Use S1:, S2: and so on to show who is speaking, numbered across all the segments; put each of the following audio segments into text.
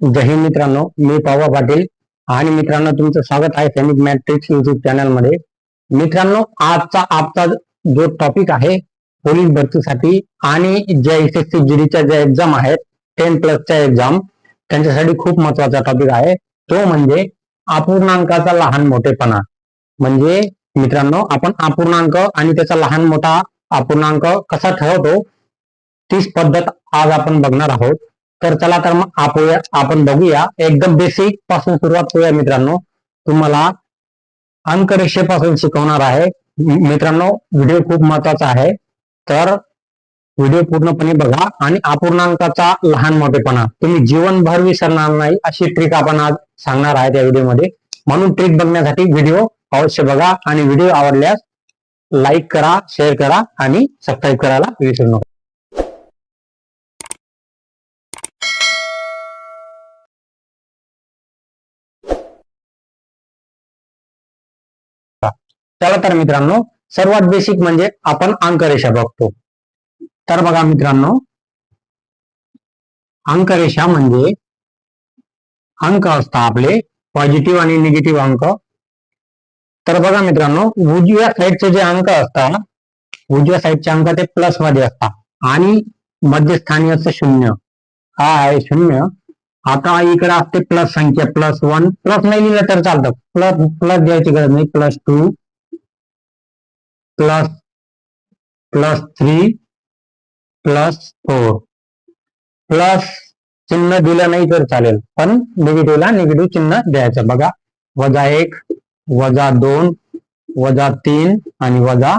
S1: जय हिंद मित्रांनो मी पावा पाटील आणि मित्रांनो तुमचं स्वागत आहे सैनिक मॅट्रिक्स युट्यूब चॅनलमध्ये. मित्रांनो आजचा आपचा जो टॉपिक आहे पोलीस भरतीसाठी आणि ज्या एस एस सी जीडीच्या ज्या एक्झाम आहेत टेन प्लसच्या एक्झाम त्यांच्यासाठी खूप महत्त्वाचा टॉपिक आहे. तो म्हणजे अपूर्णांकाचा लहान मोठेपणा. म्हणजे मित्रांनो आपण अपूर्णांक आणि त्याचा लहान मोठा अपूर्णांक कसा ठरवतो तीच पद्धत आज आपण बघणार आहोत. तर चला तर मग आपण आपण बघूया. एकदम बेसिकपासून सुरुवात करूया मित्रांनो. तुम्हाला अंकरेषेपासून शिकवणार आहे. मित्रांनो व्हिडिओ खूप महत्त्वाचा आहे. तर व्हिडिओ पूर्णपणे बघा. आणि अपूर्णांकाचा लहान मोठेपणा. तुम्ही जीवनभर विसरणार नाही अशी ट्रिक आपण आज सांगणार आहे त्या व्हिडिओमध्ये म्हणून ट्रिक बघण्यासाठी व्हिडिओ अवश्य बघा. आणि व्हिडिओ आवडल्यास लाईक करा शेअर करा आणि सबस्क्राईब करायला विसरू नका. चला तर मित्रांनो सर्वात बेसिक म्हणजे आपण अंकरेषा बघतो. तर बघा मित्रांनो अंकरेषा म्हणजे अंक असतात आपले पॉझिटिव्ह आणि निगेटिव्ह अंक. तर बघा मित्रांनो उजव्या साईडचे जे अंक असतात उजव्या साईडचे अंक ते प्लसमध्ये असतात. आणि मध्यस्थानी असतं शून्य. हा आहे शून्य? आता इकडे असते प्लस संख्या प्लस वन प्लस नाही लिहिलं तर चालतं. प्लस प्लस द्यायची गरज नाही. Plus two plus plus three plus four. Plus चिन्ह दिलं नाही तर चालेल पण निगेटिव्हला निगेटिव्ह चिन्ह द्यायचं. बघा वजा एक वजा दोन वजा तीन आणि वजा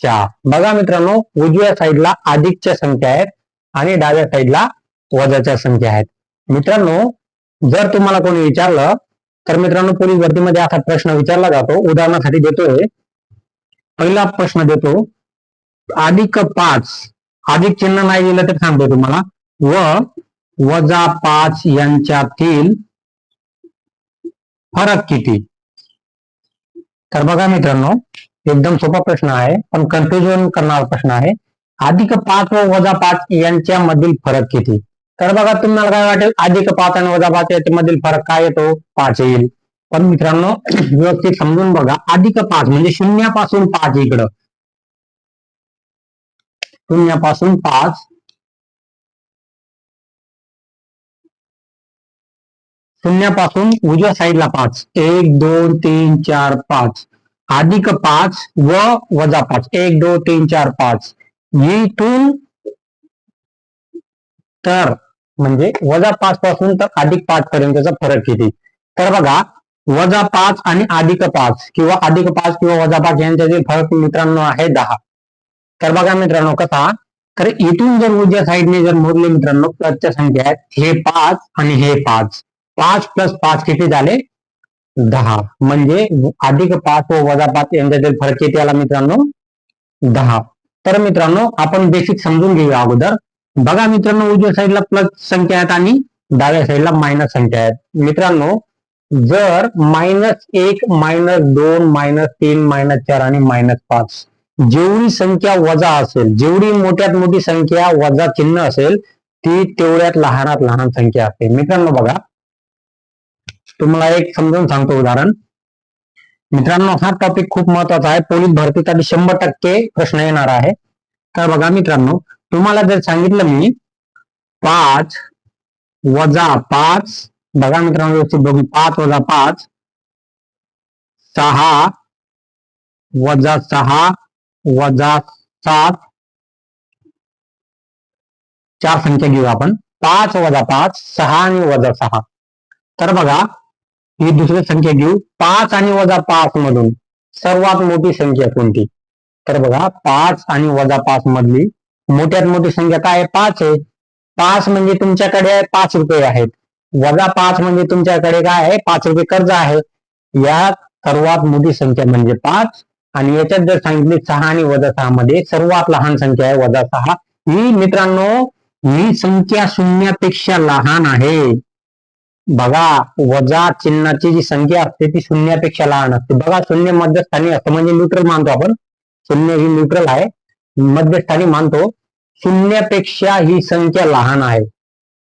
S1: चार. बघा मित्रांनो उजव्या साईडला अधिकच्या संख्या आहेत आणि डाव्या साईडला वजाच्या संख्या आहेत. मित्रांनो जर तुम्हाला कोणी विचारलं तर मित्रांनो पोलीस भरतीमध्ये असा प्रश्न विचारला जातो. उदाहरणासाठी देतोय पहिला प्रश्न देतो. अधिक पाच अधिक चिन्ह नाही दिलं तर सांगतो तुम्हाला. व वजा पाच यांच्यातील फरक किती? तर बघा मित्रांनो एकदम सोपा प्रश्न आहे पण कन्फ्युजन करणारा प्रश्न आहे. अधिक पाच व वजा पाच यांच्यामधील फरक किती? तर बघा तुम्हाला काय वाटेल? अधिक पाच आणि वजा पाच याच्यामधील फरक काय येतो? पाच येईल. पण मित्रांनो व्यवस्थित समजून बघा. अधिक पाच म्हणजे शून्यापासून पाच इकडं. शून्यापासून पाच. शून्यापासून उजव्या साईडला पाच. एक दोन तीन चार पाच. अधिक पाच व वजा पाच. एक दोन तीन चार पाच. इथून तर म्हणजे वजा पाच पासून तर अधिक पाच पर्यंतचा फरक किती? तर बघा वजा पाच आणि अधिक पाच किंवा अधिक पाच किंवा वजा पाच यांच्यातील फरक मित्रांनो आहे दहा. तर बघा मित्रांनो कसा? तर इथून जर उजव्या साईडने जर मोडले मित्रांनो प्लसच्या संख्या आहेत हे पाच आणि हे पाच. पाच प्लस पाच किती झाले? दहा. म्हणजे अधिक पाच व वजा पाच यांच्यातील फरक किती आला मित्रांनो? दहा. तर मित्रांनो आपण बेसिक समजून घेऊया अगोदर. बघा मित्रांनो उजव्या साईडला प्लस संख्या आहेत आणि डाव्या साईडला मायनस संख्या आहेत. मित्रांनो जर मायनस एक मायनस दोन मायनस तीन मायनस चार आणि मायनस पाच. जेवढी संख्या वजा असेल जेवढी मोठ्यात मोठी संख्या वजा चिन्ह असेल ती तेवढ्यात लहानात लहान संख्या असते. मित्रांनो बघा. तुम्हाला एक समजून सांगतो उदाहरण. मित्रांनो हा टॉपिक खूप महत्त्वाचा आहे. पोलीस भरतीसाठी शंभर टक्के प्रश्न येणार आहे. तर बघा मित्रांनो तुम्हाला जर सांगितलं मी पाच वजा पाच बघा मित्रांनो व्यवस्थित बघू पाच वजा पाच सहा वजा सहा वजा सात. चार संख्या घेऊ आपण. पाच वजा पाच सहा आणि वजा सहा. तर बघा ही दुसरी संख्या घेऊ. पाच आणि वजा पाच मधून सर्वात मोठी संख्या कोणती? तर बघा पाच आणि वजा पाच मधली मोठ्यात मोठी संख्या काय आहे? पाच आहे. पाच म्हणजे तुमच्याकडे पाच रुपये आहेत. वजा पाच म्हणजे तुमच्याकडे काय आहे? पाच रुपये कर्ज आहे. यात सर्वात मोठी संख्या म्हणजे पाच. आणि याच्यात जर सांगितली सहा आणि वजा सहा मध्ये सर्वात लहान संख्या आहे वजा सहा. ही मित्रांनो ही संख्या शून्यापेक्षा लहान आहे. बघा वजा चिन्हाची जी संख्या असते ती शून्यापेक्षा लहान असते. बघा शून्य मध्यस्थानी असतं म्हणजे न्यूट्रल मानतो आपण. शून्य ही न्यूट्रल आहे. मध्यस्थानी मानतो. शून्यापेक्षा ही संख्या लहान आहे.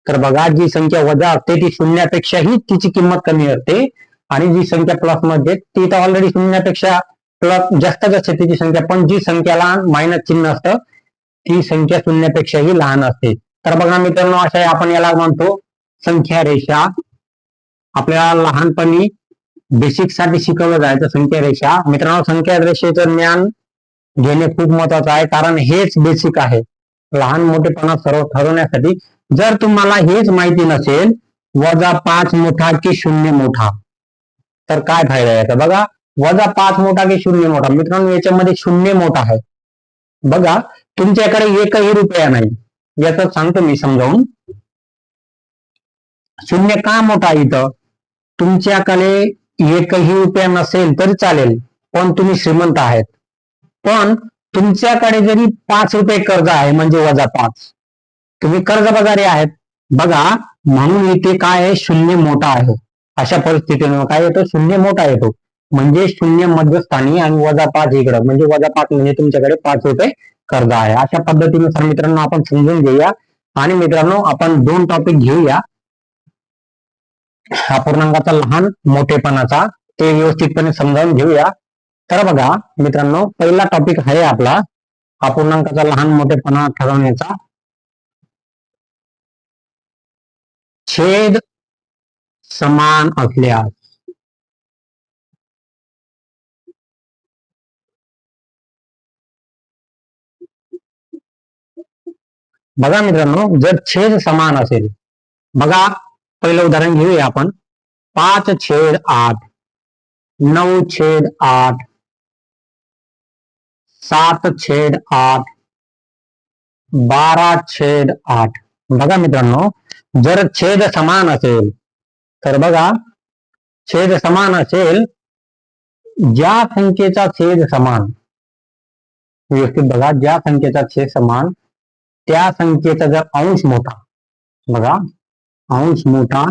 S1: तर बघा जी संख्या वजा असते ती शून्यापेक्षाही तिची किंमत कमी असते. आणि जी संख्या प्लसमध्ये ती तर ऑलरेडी शून्यापेक्षा प्लस जास्तच असते तिची संख्या. पण जी संख्याला मायनस चिन्ह असतं ती संख्या शून्यापेक्षाही लहान असते. तर बघा मित्रांनो अशा आपण याला म्हणतो संख्या रेषा. आपल्याला लहानपणी बेसिकसाठी शिकवलं जायचं संख्या रेषा. मित्रांनो संख्या रेषेचं ज्ञान घेणे खूप महत्वाचं आहे कारण हेच बेसिक आहे. लहान मोठेपणा सर्व ठरवण्यासाठी जर तुम्हाला हेच माहिती नसेल वजा पाच मोठा की शून्य मोठा. तर काय फायदा याचा? बघा वजा पाच मोठा की शून्य मोठा. मित्रांनो याच्यामध्ये शून्य मोठा आहे. बघा तुमच्याकडे एकही रुपया नाही. याच सांगतो मी समजावून. शून्य का मोठा आहे इथं? तुमच्याकडे एकही रुपया नसेल तरी चालेल पण तुम्ही श्रीमंत आहेत. पण तुमच्याकडे जरी पाच रुपये कर्ज आहे म्हणजे वजा पाच. तुम्ही कर्जबाजारी आहेत. बघा म्हणून इथे काय आहे? शून्य मोठा आहे. अशा परिस्थितीनं काय येतो? शून्य मोठा येतो. म्हणजे शून्य मध्यस्थानी आणि वजा पाच इकडं. म्हणजे वजा पाच म्हणजे तुमच्याकडे पाच रुपये कर्ज आहे. अशा पद्धतीनुसार मित्रांनो आपण समजून घेऊया. आणि मित्रांनो आपण दोन टॉपिक घेऊया. अपूर्णांकाचा लहान मोठेपणाचा. ते व्यवस्थितपणे समजावून घेऊया. तर बघा मित्रांनो पहिला टॉपिक आहे आपला. अपूर्णांकाचा लहान मोठेपणा ठरवण्याचा. छेद समान असल्यास. बघा मित्रांनो जर छेद समान असेल बघा पहिलं उदाहरण घेऊया आपण. पाच छेद आठ नऊ छेद आठ सात छेद आठ बारा छेद आठ. बघा मित्रांनो जर छेद समान असेल, तर बघा, छेद समान असेल, ज्या संख्येचा छेद समान, व्यवस्थित बघा, ज्या संख्येचा छेद समान, त्या संख्येचा जर अंश मोठा, बघा, अंश मोठा,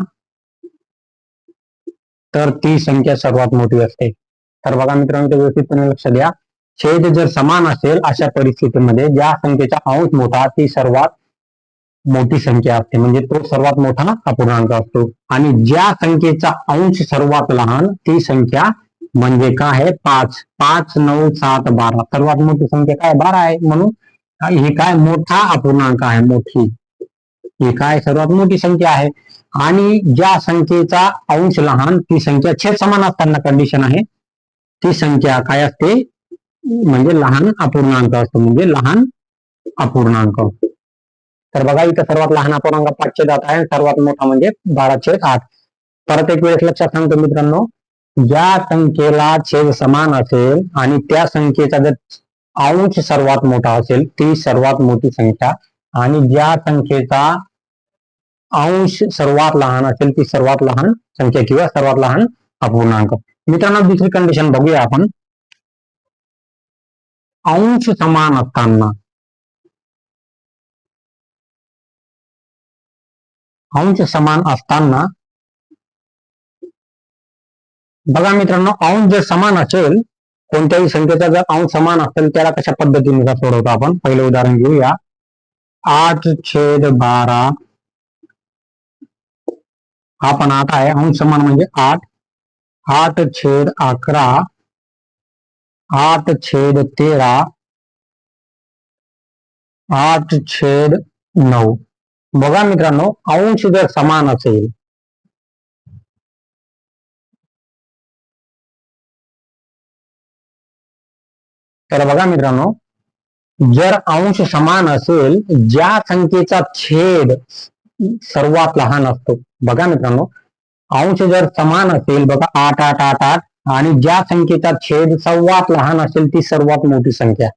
S1: तर ती संख्या सर्वात मोठी असते. तर बघा मित्रांनो, ते व्यवस्थितपणे लक्ष द्या. छेद जर समान असेल, अशा परिस्थितीमध्ये ज्या संख्येचा अंश मोठा, ती सर्वात मोठी संख्या असते. म्हणजे तो सर्वात मोठा अपूर्णांक असतो. आणि ज्या संख्येचा अंश सर्वात लहान ती संख्या म्हणजे काय आहे? पाच. पाच नऊ सात बारा. सर्वात मोठी संख्या काय बारा आहे. म्हणून ही काय मोठा अपूर्णांक आहे. मोठी. ही काय सर्वात मोठी संख्या आहे? आणि ज्या संख्येचा अंश लहान ती संख्या छेद समान असताना कंडिशन आहे. ती संख्या काय असते? म्हणजे लहान अपूर्णांक असतो. म्हणजे लहान अपूर्णांक. तर बघा इथं सर्वात लहान अपूर्णांक पाचशे जात आहे सर्वात मोठा म्हणजे बाराशे आठ परत एक वेळेस लक्षात सांगतो मित्रांनो ज्या संख्येला छेद समान असेल आणि त्या संख्येचा जर अंश सर्वात मोठा असेल ती सर्वात मोठी संख्या. आणि ज्या संख्येचा अंश सर्वात लहान असेल ती सर्वात लहान संख्या किंवा सर्वात लहान अपूर्णांक. मित्रांनो दुसरी कंडिशन बघूया आपण. अंश समान असताना अंश समान असताना बघा मित्रांनो अंश जर समान असेल कोणत्याही संख्येचा जर अंश समान असेल त्याला कशा पद्धतीने सोडवतो आपण? पहिलं उदाहरण घेऊया. आठ छेद बारा. हा पण आठ आहे अंश समान म्हणजे आठ. आठ छेद अकरा. आठ छेद तेरा. आठ छेद नऊ. बघा मित्रांनो अंश जर समान असेल तर बघा मित्रांनो जर अंश समान असेल ज्या संख्येचा छेद सर्वात लहान असतो. बघा मित्रांनो अंश जर समान असेल बघा आठ आठ आठ आठ आणि ज्या संख्येचा छेद सर्वात लहान असेल ती सर्वात मोठी संख्या.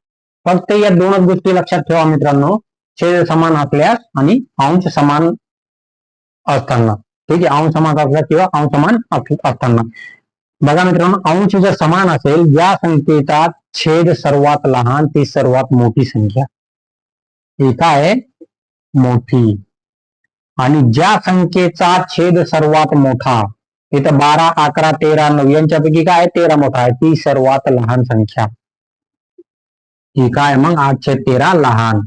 S1: फक्त या दोनच गोष्टी लक्षात ठेवा मित्रांनो. छेद समान असल्यास आणि अंश समान असताना. ठीक आहे? अंश समान असल्यास किंवा अंश समान असताना. बघा मित्रांनो अंश जर समान असेल या संख्येचा छेद सर्वात लहान ती सर्वात मोठी संख्या. ही काय मोठी. आणि ज्या संख्येचा छेद सर्वात मोठा इथं बारा अकरा तेरा नऊ यांच्यापैकी काय तेरा मोठा आहे. ती सर्वात लहान संख्या. ही काय मग आठशे तेरा लहान.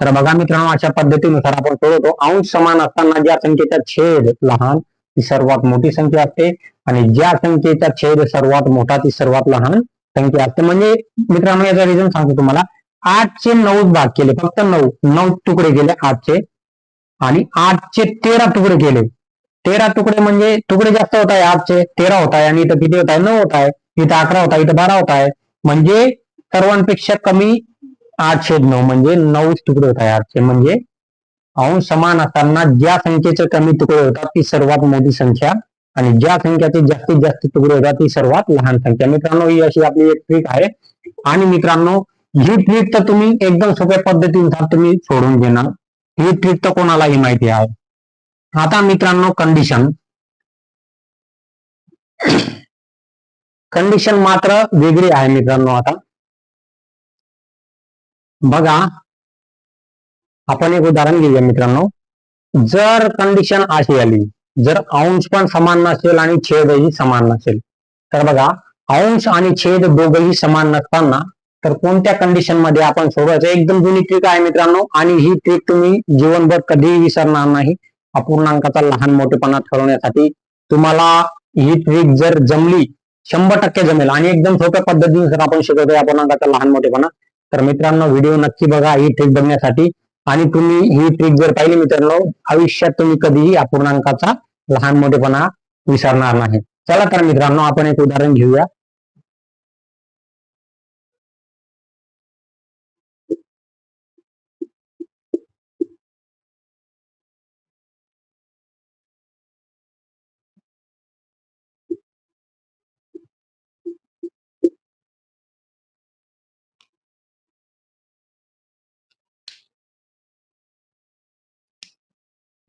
S1: तर बघा मित्रांनो अशा पद्धतीनुसार आपण सोडवतो. अंश समान असताना ज्या संख्येचा छेद लहान ती सर्वात मोठी संख्या असते. आणि ज्या संख्येचा छेद सर्वात मोठा ती सर्वात लहान संख्या असते. म्हणजे मित्रांनो याचा रिझन सांगतो तुम्हाला. आठचे नऊ भाग केले. फक्त नऊ. नऊ तुकडे केले आठचे. आणि आठचे तेरा तुकडे केले. तेरा तुकडे म्हणजे तुकडे जास्त होत आहे आठचे. तेरा होत आहे आणि इथं किती होत आहे नऊ होत आहे इथं अकरा होत आहे इथं बारा होत आहे म्हणजे सर्वांपेक्षा कमी आठ छेद नऊ म्हणजे नऊ तुकडे होत आहे आठचे म्हणजे अंश समान असताना ज्या संख्येचे कमी तुकडे होतात ती सर्वात मोठी संख्या. आणि ज्या संख्याचे जास्तीत जास्त तुकडे होतात ती सर्वात लहान संख्या. मित्रांनो ही अशी आपली एक ट्रिक आहे. आणि मित्रांनो ही ट्रिक तर तुम्ही एकदम सोप्या पद्धतीनुसार तुम्ही सोडून घेणार ही ट्रिक तर कोणालाही माहिती आहे. आता मित्रांनो कंडिशन कंडिशन मात्र वेगळी आहे मित्रांनो आता. बघा. आपण एक उदाहरण घेऊया मित्रांनो. जर कंडिशन अशी आली जर अंश पण समान नसेल आणि छेदही समान नसेल तर बघा अंश आणि छेद दोघही समान नसताना तर कोणत्या कंडिशनमध्ये आपण सोडवायचं? एकदम जुनी ट्रिक आहे मित्रांनो आणि ही ट्रिक तुम्ही जीवनभर कधीही विसरणार नाही. अपूर्णांकाचा लहान मोठेपणा ठरवण्यासाठी तुम्हाला ही ट्रिक जर जमली शंभर टक्के जमेल. आणि एकदम सोप्या जर आपण शिकवतोय अपूर्णांकाचा लहान मोठेपणा. तर मित्रांनो व्हिडिओ नक्की बघा ही ट्रिक बघण्यासाठी. आणि तुम्ही ही ट्रिक जर पाहिली मित्रांनो आयुष्यात तुम्ही कधीही अपूर्णांकाचा लहान मोठेपणा विसरणार नाही. चला तर मित्रांनो आपण एक उदाहरण घेऊया.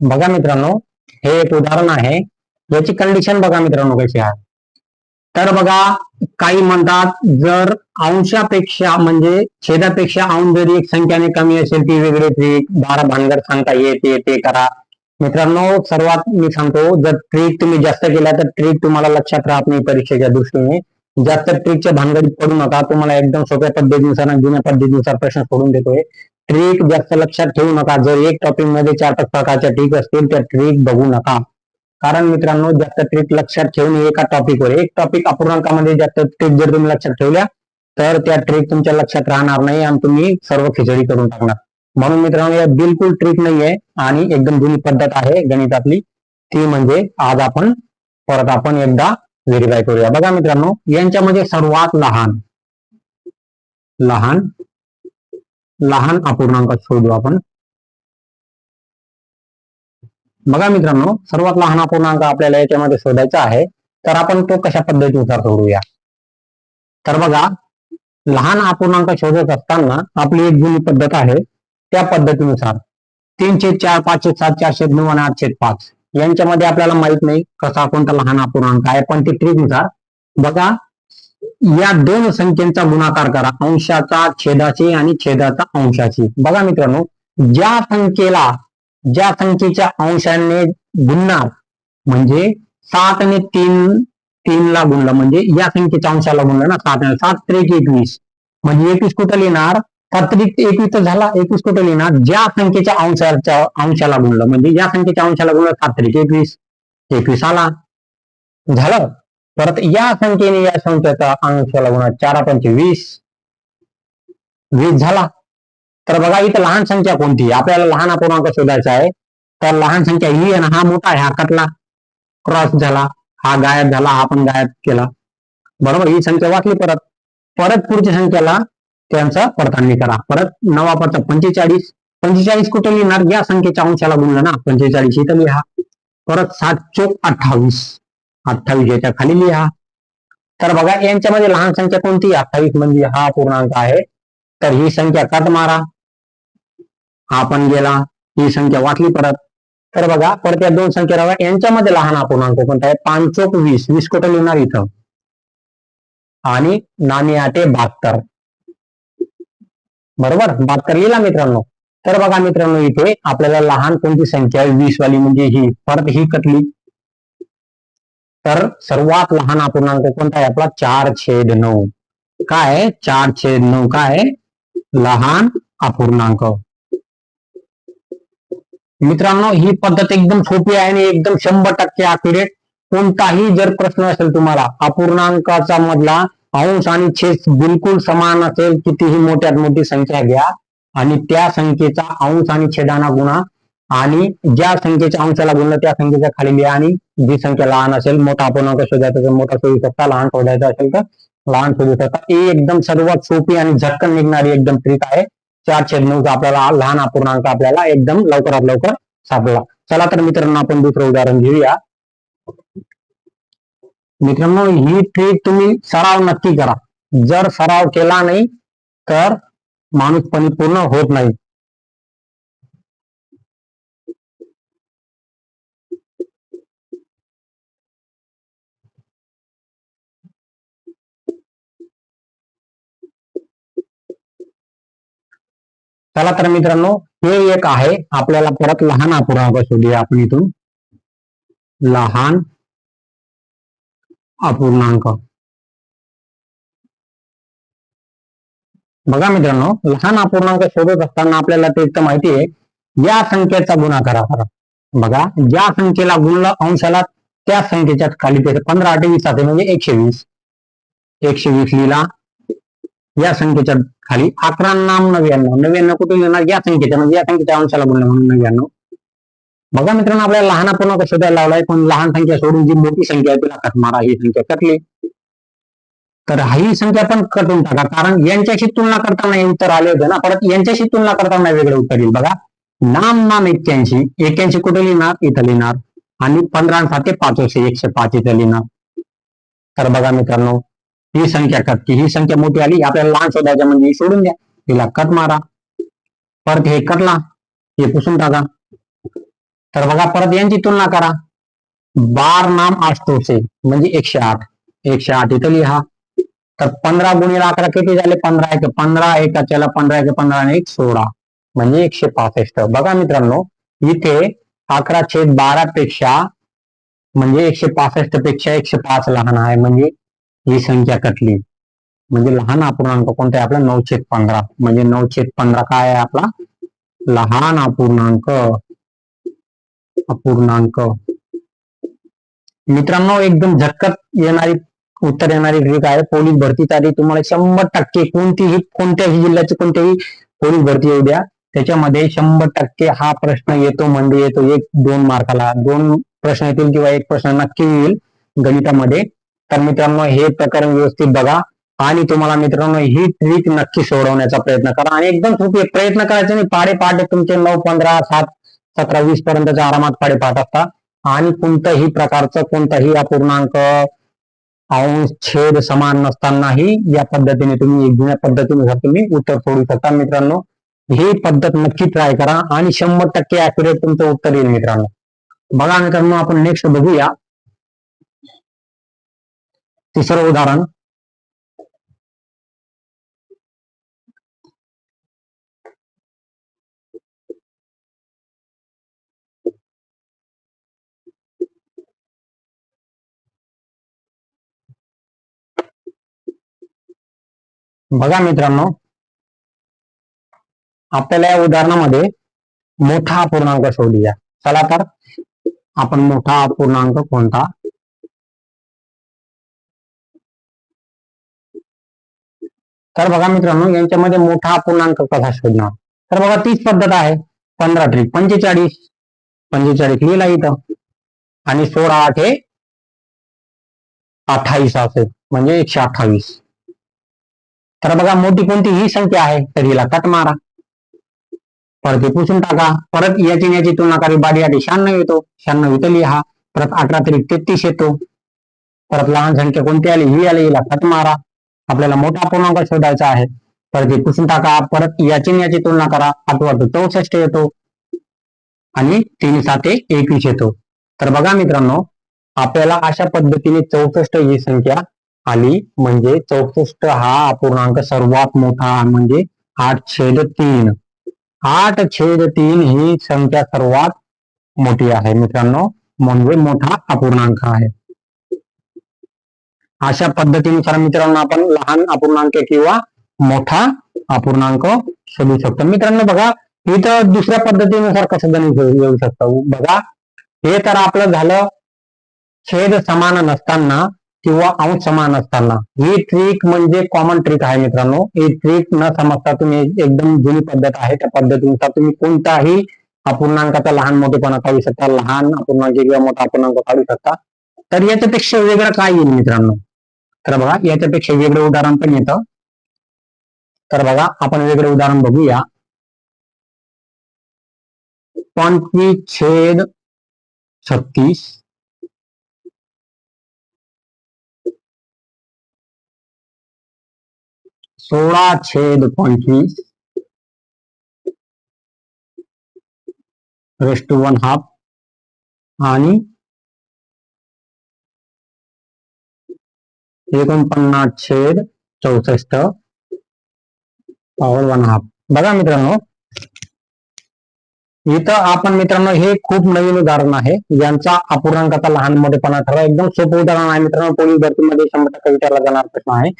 S1: बघा मित्रांनो हे एक उदाहरण आहे. याची कंडिशन बघा मित्रांनो कशी आहे. तर बघा काही म्हणतात जर अंशापेक्षा म्हणजे छेदापेक्षा अंश जरी एक संख्याने कमी असेल ती वेगळी ट्रिक बारा भानगड सांगता येते ते करा. मित्रांनो सर्वात मी सांगतो जर ट्रिक तुम्ही जास्त केला तर ट्रिक तुम्हाला लक्षात राहत नाही परीक्षेच्या दृष्टीने. जास्त ट्रिकच्या भानगडीत पडू नका तुम्हाला एकदम सोप्या पद्धतीनुसार जुन्या पद्धतीनुसार प्रश्न सोडून देतोय. ट्रिक जास्त लक्षात ठेवू नका. जर एक टॉपिकमध्ये चार पाच प्रकारच्या ट्रिक असतील तर ट्रिक बघू नका. कारण मित्रांनो जास्त ट्रिक लक्षात ठेवून एका टॉपिकवर एक टॉपिक अपूर्णांकामध्ये जास्त ट्रिक जर तुम्ही लक्षात ठेवल्या तर त्या ट्रिक तुमच्या लक्षात राहणार नाही आणि तुम्ही सर्व खिचडी करून टाकणार. म्हणून मित्रांनो या बिलकुल ट्रिक नाहीये आणि एकदम जुनी पद्धत आहे गणितातली. ती म्हणजे आज आपण परत आपण एकदा व्हेरीफाय करूया. बघा मित्रांनो यांच्यामध्ये सर्वात लहान लहान लहान अपूर्णांक शोधू आपण. बघा मित्रांनो सर्वात लहान अपूर्णांक आपल्याला याच्यामध्ये शोधायचा आहे तर आपण तो कशा पद्धतीनुसार सोडूया? तर बघा लहान अपूर्णांक शोधत असताना आपली एक जुनी पद्धत आहे त्या पद्धतीनुसार तीनशे चार पाचशे सात चारशे नऊ आणि आठशे पाच. यांच्यामध्ये आपल्याला माहीत नाही कसा कोणता लहान अपूर्णांक आहे पण ती ट्रिकनुसार बघा या दोन संख्येचा गुणाकार करा. अंशाचा छेदाचे आणि छेदाचा अंशाची. बघा मित्रांनो ज्या संख्येला ज्या संख्येच्या अंशाने गुणणार म्हणजे सात आणि तीन तीन ला गुणलं म्हणजे या संख्येच्या अंशाला गुणलं ना सात सात त्रेक एकवीस. म्हणजे एकवीस कुठं लिहिणार? सात्रिक एकवीस तर झाला एकवीस कुठं लिहिणार? ज्या संख्येच्या अंशाच्या अंशाला गुणलं म्हणजे या संख्येच्या अंशाला गुणलं सात्रिक एकवीस. एकवीस आला. झालं? परत या संख्येने या संख्येचा अंश गुणा चारा पंचे वीस. वीस झाला. तर बघा इथं लहान संख्या कोणती? आपल्याला लहान अपूर्णांक शोधायचा आहे. तर लहान संख्या ही आहे ना हा मोठा आहे हा कटला. क्रॉस झाला हा गायब झाला हा पण गायब केला. बरोबर ही संख्या वाचली परत. परत पुढच्या संख्येला त्यांचा पडताळणी करा. परत नवा पडता पंचेचाळीस. पंचेचाळीस कुठे लिहिणार? या संख्येच्या अंशाला गुणलं ना पंचेचाळीस इथं लिहा. परत सात चोक अठ्ठावीस. अठ्ठावीस याच्या खाली लिहा. तर बघा यांच्यामध्ये लहान संख्या कोणती? अठ्ठावीस म्हणजे हा पूर्णांक आहे. तर ही संख्या कट मारा. आपण गेला ही संख्या वाचली परत. तर बघा परत या दोन संख्या राहा यांच्यामध्ये लहान अपूर्णांक कोणता आहे? पाचोक वीस. वीस कुठं लिहिणार इथं? आणि नाणी आटे बहात्तर. बरोबर? बहात्तर लिहिला मित्रांनो. तर बघा मित्रांनो इथे आपल्याला लहान कोणती संख्या आहे? वीस वाली म्हणजे ही. परत ही कटली. तर सर्वात लहान अपूर्णांक कोणता आहे आपला? चार छेद नऊ. काय चार छेद नऊ काय लहान अपूर्णांक. मित्रांनो ही पद्धत एकदम सोपी आहे आणि एकदम शंभर टक्के अॅक्युरेट कोणताही जर प्रश्न असेल तुम्हाला अपूर्णांकाचा मधला अंश आणि छेद बिलकुल समान असेल कितीही मोठ्यात मोठी संख्या घ्या. आणि त्या संख्येचा अंश आणि छेदाना गुणा आणि ज्या संख्येच्या अंशाला गुणलं त्या संख्येच्या खाली लिहा आणि जी संख्या लहान असेल मोठा अपूर्णांक शोधायचा तर मोठा शोधू शकता लहान शोधायचा असेल तर लहान शोधू शकता. ही एकदम सर्वात सोपी आणि झटकन निघणारी एकदम ट्रिक आहे. चार छेद नऊचा आपल्याला लहान अपूर्णांक आपल्याला एकदम लवकरात लवकर सापडला. चला तर मित्रांनो आपण दुसरं उदाहरण घेऊया. मित्रांनो ही ट्रिक तुम्ही सराव नक्की करा. जर सराव केला नाही तर माणूसपणे पूर्ण होत नाही. चला तर मित्रांनो हे एक आहे. आपल्याला परत लहान अपूर्णांक शोधूया आपण इथून. लहान अपूर्णांक. बघा मित्रांनो लहान अपूर्णांक शोधत असताना आपल्याला ते तर माहिती आहे. या संख्येचा गुणाकार करा बघा ज्या संख्येला गुणला अंशाला त्या संख्येच्या खाली ते पंधरा अठ्ठावीस वीस म्हणजे एकशे वीस. एकशे वीस लिहिला या संख्येच्या खाली अकरा नाम नव्याण्णव. नव्याण्णव कुठून येणार? या संख्येच्या म्हणजे या संख्येच्या अंशाला गुणलं म्हणून नव्याण्णव. बघा मित्रांनो आपल्याला लहान अपूर्णांक शोधायला लावलाय? पण लहान संख्या सोडून जी मोठी संख्या आहे तिला कट मारा ही संख्या कटली. तर ही संख्या पण कटून टाका कारण यांच्याशी तुलना करताना उत्तर आले होते ना. परत यांच्याशी तुलना करताना वेगळं उत्तर येईल. बघा नाम नाम एक्क्याऐंशी. एक्क्याऐंशी कुठे लिहिणार? इथं लिहिणार. आणि पंधरा आणि साते पाच एकशे पाच इथं लिहिणार. तर बघा मित्रांनो ही संख्या कटकी ही संख्या मोठी आली, आपल्याला लहान म्हणजे ही सोडून द्या. तिला कट मारा. परत हे कटला, हे पुसून टाका. तर बघा, परत तुलना करा. बार नाम आठशे म्हणजे एकशे आठ. एकशे आठ इथं लिहा. तर पंधरा गुणिला अकरा झाले? पंधरा एक पंधरा एक पंधरा आणि एक सोळा. म्हणजे एकशे पासष्ट. बघा मित्रांनो, इथे अकरा छेद बारा पेक्षा एकशे पासष्ट पेक्षा एकशे पाच लहान म्हणजे ही संख्या कटली म्हणजे लहान अपूर्णांक कोणता आहे? आपला नऊ छेद पंधरा. म्हणजे नऊ छेद पंधरा काय आहे आपला? लहान अपूर्णांक. अपूर्णांक. मित्रांनो एकदम झटकत येणारी उत्तर येणारी ट्रिक आहे. पोलीस भरती आधी तुम्हाला शंभर टक्के कोणतीही कोणत्याही जिल्ह्याची कोणत्याही पोलीस भरती येऊ द्या. त्याच्यामध्ये शंभर टक्के हा प्रश्न येतो म्हणजे येतो. एक दोन मार्काला. दोन प्रश्न येतील किंवा एक प्रश्न नक्की येईल गणितामध्ये. तर मित्रांनो हे प्रकरण व्यवस्थित बघा. आणि तुम्हाला मित्रांनो ही ट्रिक नक्की सोडवण्याचा प्रयत्न करा. आणि एकदम सोपी प्रयत्न करायचे नाही. पाडे पाठ तुमचे नऊ पंधरा सात सतरा वीस पर्यंतच्या आरामात पाडे पाठ असतात आणि कोणत्याही प्रकारचं कोणताही अपूर्णांक अंश छेद समान नसतानाही या पद्धतीने तुम्ही जुन्या पद्धतीने जर तुम्ही उत्तर सोडू शकता. मित्रांनो ही पद्धत नक्की ट्राय करा. आणि शंभर टक्के अॅक्युरेट तुमचं उत्तर येईल मित्रांनो. बघा मित्रांनो आपण नेक्स्ट बघूया. तिसरं उदाहरण. बघा मित्रांनो आपल्याला या उदाहरणामध्ये मोठा अपूर्णांक शोधूया. चला तर आपण मोठा अपूर्णांक कोणता? तर बघा मित्रांनो यांच्यामध्ये मोठा अपूर्णांक कसा शोधणार? तर बघा तीच पद्धत आहे पंधरा ट्रिक पंचेचाळीस. पंचेचाळीस लिहिला इथं. आणि सोळा आठ हे अठ्ठावीस असेल म्हणजे एकशे अठ्ठावीस. तर बघा मोठी कोणती ही संख्या आहे तर हिला कट मारा. परत हे पुसून टाका. परत याची याची तुलना करी बाडी आधी शहाण्णव येतो. शहाण्णव इथं लिहा. परत अठरा तरी तेहतीस येतो. परत लहान संख्या कोणती आली? ही आली हिला कट मारा. आपल्याला मोठा पूर्णांक शोधायचा आहे. परत ते पुसून टाका. परत याची याची तुलना करा. आठवा तो चौसष्ट येतो. आणि तीन साते एकवीस येतो. तर बघा मित्रांनो आपल्याला अशा पद्धतीने चौसष्ट ही संख्या आली. म्हणजे चौसष्ट हा अपूर्णांक सर्वात मोठा म्हणजे आठ छेद तीन. आठ छेद तीन ही संख्या सर्वात मोठी आहे मित्रांनो. म्हणजे मोठा अपूर्णांक आहे. अशा पद्धतीनुसार मित्रांनो आपण लहान अपूर्णांक किंवा मोठा अपूर्णांक शोधू शकतो. मित्रांनो बघा इथं दुसऱ्या पद्धतीनुसार कसं गणित येऊ शकतो? शकतं बघा हे तर आपलं झालं छेद समान नसताना किंवा अंश समान असताना. ही ट्रिक म्हणजे कॉमन ट्रिक आहे मित्रांनो. ही ट्रिक न समजता तुम्ही एकदम जुनी पद्धत आहे. त्या पद्धतीनुसार तुम्ही कोणताही अपूर्णांकाचा लहान मोठेपणा काढू शकता. लहान अपूर्णांक किंवा मोठा अपूर्णांक काढू शकता. तर याच्यापेक्षा वेगळं काय येईल मित्रांनो? तर बघा, याच्यापेक्षा उदाहरण पण येतं. तर बघा, आपण उदाहरण बघूया. पंचवीस छेद छत्तीस? सोळा छेद पंचवीस. Rest one half. आणि एकोणपन्नास छेद चौसष्ट पॉवर वन हाफ. बघा मित्रांनो. इथं आपण मित्रांनो हे खूप नवीन उदाहरण आहे. यांचा अपूर्णांकाचा लहान मोठेपणा ठरवा. एकदम सोपं उदाहरण आहे मित्रांनो. पोलीस भरतीमध्ये शंभर टक्के विचारला जाणार प्रश्न आहे.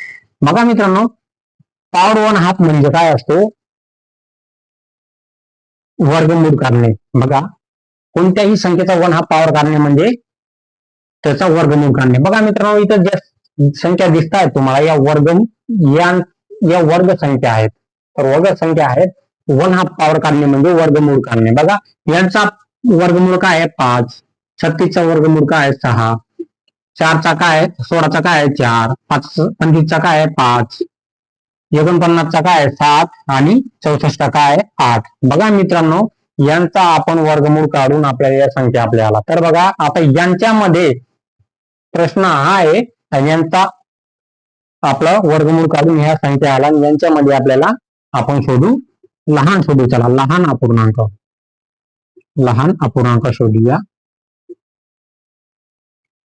S1: बघा मित्रांनो. पॉवर वन हाफ म्हणजे काय असतो? वर्गमूळ काढणे. बघा. कोणत्याही संख्येचा वन हाफ पॉवर काढणे म्हणजे त्याचा वर्गमूळ काढणे. बघा मित्रांनो इथं जास्त संख्या दिसत आहेत तुम्हाला या वर्ग या या वर्ग संख्या आहेत. तर वर्ग संख्या आहेत वन हाफ पॉवर काढणे म्हणजे वर्गमूळ काढणे. बघा यांचा वर्गमूळ काय आहे? पाच. छत्तीसचा वर्गमूळ काय आहे? सहा. चारचा काय आहे? सोळाचा काय आहे? चार. पाच पंचवीसचा काय आहे? पाच. एकोणपन्नासचा काय आहे? सात. आणि चौसष्ट काय आहे? आठ. बघा मित्रांनो यांचा आपण वर्गमूळ काढून आपल्याला या संख्या आपल्याला. तर बघा आता यांच्यामध्ये प्रश्न हा आहे आणि यांचा आपला वर्गमूळ काढून ह्या संख्या आला यांच्यामध्ये आपल्याला आपण शोधू लहान शोधू. चला लहान अपूर्णांक. लहान अपूर्णांक शोधूया.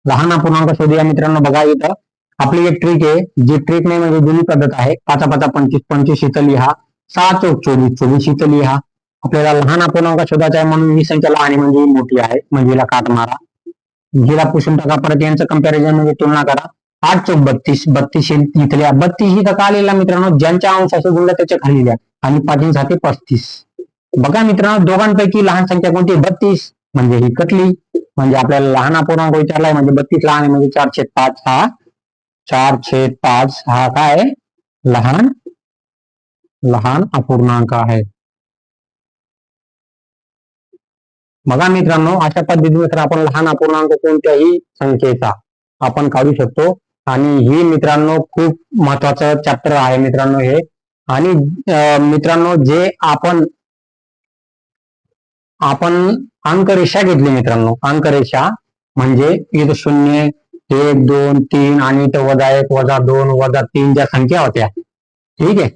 S1: लहान अपूर्णांक शोधूया मित्रांनो बघा इथं. आपली एक ट्रिक आहे. जी ट्रिक नाही म्हणजे जुनी पद्धत आहे. पाचा पाचा पंचवीस पंचवीस शीतल लिहा. सहा चौक चोवीस चोवीस शीतल लिहा. आपल्याला लहान अपूर्णांक शोधायचा आहे म्हणून ही संख्या लहान म्हणजे ही मोठी आहे म्हणजे काट मारा जिला पुसून टाका परत यांचं कंपॅरिझन म्हणजे तुलना करा. आठ चौक बत्तीस बत्तीस इथल्या बत्तीस इथं का लिहिला मित्रांनो? ज्यांच्या अंशाचे गुणला त्याच्याखाली लिहा. आणि पाठींसाठी पस्तीस. बघा मित्रांनो दोघांपैकी लहान संख्या कोणती? बत्तीस. म्हणजे ही कटली म्हणजे आपल्याला लहान अपूर्णांक विचारलाय. म्हणजे बत्तीस लहान म्हणजे चारशे पाच. हा? चारशे पाच. हा काय लहान लहान अपूर्णांक आहे. बघा मित्रांनो अशा पद्धतीने तर आपण लहान अपूर्णांक कोणत्याही संख्येचा आपण काढू शकतो. आणि ही मित्रांनो खूप महत्वाचं चॅप्टर आहे मित्रांनो हे. आणि मित्रांनो जे आपण आपण अंकरेषा घेतली मित्रांनो. अंकरेषा म्हणजे इथं शून्य एक दोन तीन आणि इथं वजा एक वजा दोन वजा तीन ज्या संख्या होत्या. ठीक आहे?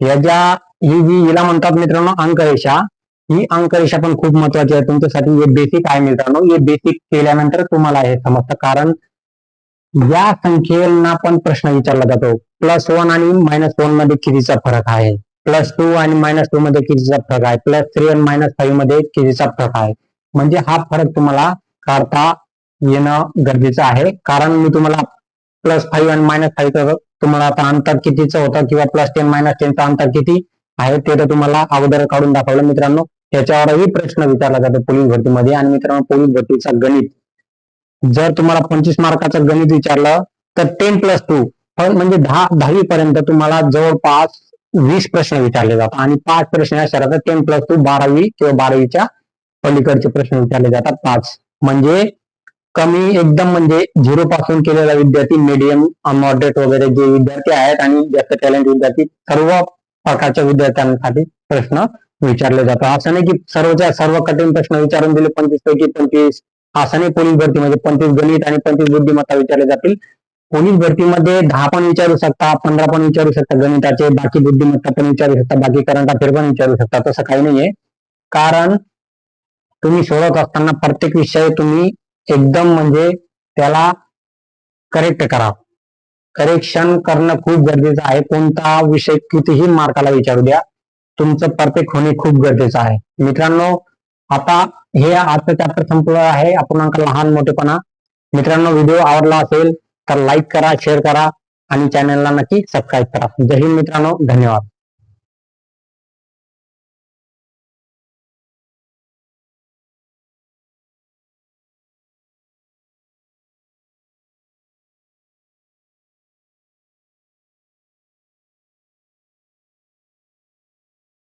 S1: याच्या ही जी हिला म्हणतात मित्रांनो अंकरेषा. ही अंकरेषा पण खूप महत्वाची आहे. तुमच्यासाठी हे बेसिक आहे मित्रांनो. हे बेसिक केल्यानंतर तुम्हाला हे समजतं. कारण या संख्येना पण प्रश्न विचारला जातो. प्लस वन आणि मायनस वनमध्ये कितीचा फरक आहे? प्लस टू आणि मायनस टू मध्ये कितीचा फरक आहे? प्लस थ्री आणि मायनस फाईव्हमध्ये कितीचा फरक आहे? म्हणजे हा फरक तुम्हाला काढता येणं गरजेचं आहे. कारण मी तुम्हाला प्लस फाईव्ह आणि मायनस फाईव्ह तुम्हाला आता अंतर कितीचं होतं किंवा प्लस टेन मायनस टेनचं अंतर किती आहे ते तर तुम्हाला अगोदर काढून दाखवलं मित्रांनो. त्याच्यावरही प्रश्न विचारला जातो पोलीस भरतीमध्ये. आणि मित्रांनो पोलीस भरतीचा गणित. जर तुम्हाला पंचवीस मार्काचं गणित विचारलं तर टेन प्लस टू म्हणजे दहा दहावी पर्यंत तुम्हाला जवळपास वीस प्रश्न विचारले जातात. आणि पाच प्रश्न या शहरात टेन प्लस टू बारावी किंवा बारावीच्या पलीकडचे प्रश्न विचारले जातात. पाच. म्हणजे कमी एकदम म्हणजे झिरो पासून केलेला विद्यार्थी मिडियम मॉडरेट वगैरे जे विद्यार्थी आहेत आणि जास्त टॅलेंट विद्यार्थी सर्व प्रकारच्या विद्यार्थ्यांसाठी प्रश्न विचारले जातात असं नाही की सर्वच्या सर्व कठीण प्रश्न विचारून दिले पंचवीस पैकी पंचवीस. असं नाही पोलीस भरतीमध्ये पंचवीस गणित आणि पंचवीस बुद्धिमत्ता विचारले जातील. पोलीस भरतीमध्ये दहा पण विचारू शकता पंधरा पण विचारू शकता गणिताचे बाकी बुद्धिमत्ता पण विचारू शकता बाकी करंट अफेअर पण विचारू शकता. तसं काही नाहीये. कारण तुम्ही सोडत असताना प्रत्येक विषय तुम्ही एकदम म्हणजे त्याला करेक्ट करा. करेक्शन करणं खूप गरजेचं आहे. कोणता विषय कितीही मार्काला विचारू द्या. तुमचं परफेक्ट होणे खूप गरजेचं आहे. मित्रांनो आता हे आजचं चॅप्टर संपलं आहे. अपूर्णांक लहान मोठेपणा. मित्रांनो व्हिडिओ आवडला असेल तर लाईक करा शेअर करा आणि चॅनलला नक्की सबस्क्राईब करा. जय हिंद मित्रांनो. धन्यवाद.